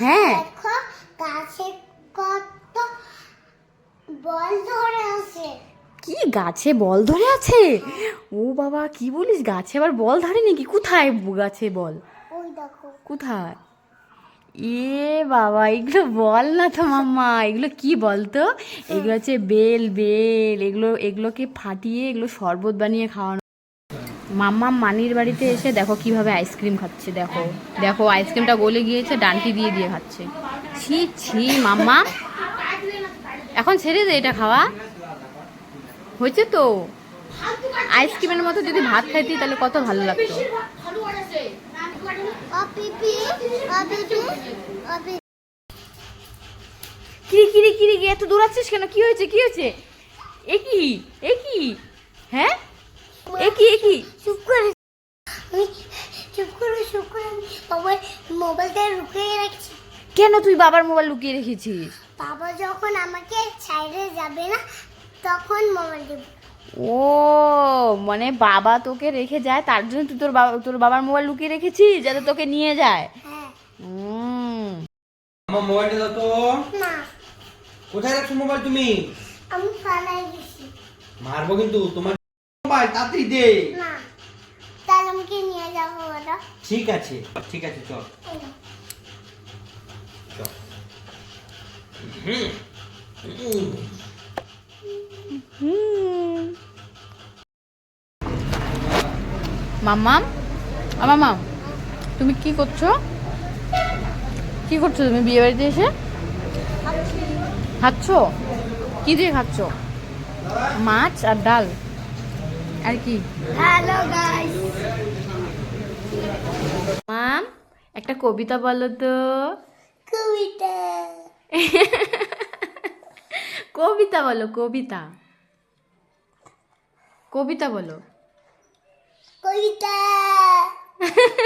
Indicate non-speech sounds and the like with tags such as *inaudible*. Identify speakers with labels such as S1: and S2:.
S1: হ্যাঁ।
S2: দেখো গাছে কত বল ধরে আছে।
S1: কি গাছে বল ধরে আছে? ও বাবা কি বলিস? গাছে আবার বল ধরে নাকি কোথায় গাছে বল?
S2: ওই দেখো।
S1: কোথায়? এ বাবা এগুলো বল না তো মাম্মা এগুলো কি বল তো? এগুলো হচ্ছে বেল বেল এগুলো এগুলোকে ফাটিয়ে এগুলো শরবত বানিয়ে খাওয়ানো মাম্মা মানির বাড়িতে এসে দেখো কীভাবে আইসক্রিম খাচ্ছে, দেখো। দেখো, আইসক্রিমটা গলে গিয়েছে, ডান্টি দিয়ে দিয়ে খাচ্ছে। ছি ছি, মাম্মা। এখন ছেড়ে দে এটা খাওয়া। হয়েছে তো। আইসক্রিমের মতো যদি ভাত খাইতি, তাহলে কত ভালো লাগতো। কিরি কিরি কিরি, এত দৌড়াচ্ছিস কেন? কি হয়েছে কি হয়েছে? এ কি হ্যাঁ? কি কি?
S2: চুপ করে আমি চুপ করে চুপ করে আমি মোবাইল মোবাইলটা লুকিয়ে রাখছি।
S1: কেন তুই বাবার মোবাইল লুকিয়ে রেখেছিস?
S2: বাবা যখন আমাকে সাইডে যাবে না তখন মোবাইল দেব।
S1: ও মানে বাবা তোকে রেখে যায় তার জন্য তুই তোর বাবা তোর বাবার মোবাইল লুকিয়ে রেখেছিস যাতে তোকে নিয়ে যায়?
S2: হ্যাঁ।
S3: আমার মোবাইলটা দাও তো।
S2: না।
S3: কোথায় রাখছো মোবাইল তুমি?
S2: আমি ফালাই দিছি
S3: মারবো কিন্তু তোমার তাড়াতাড়ি দে।
S2: না তাহলে আমাকে নিয়ে যাব ওরা।
S3: ঠিক আছে ঠিক আছে চল। চল। হুম হুম।
S1: হুম। মাম্মাম? আ মাম্মাম তুমি কি করছ? কি করছ তুমি বিয়ে বাড়িতে এসে খাচ্ছো? কি দিয়ে খাচ্ছো? মাছ আর ডাল। আর কি?
S2: হ্যালো গাইস
S1: মাম একটা কবিতা বলো তো।
S2: কবিতা। *laughs*
S1: কবিতা বলো কবিতা। কবিতা বলো।
S2: কবিতা। *laughs*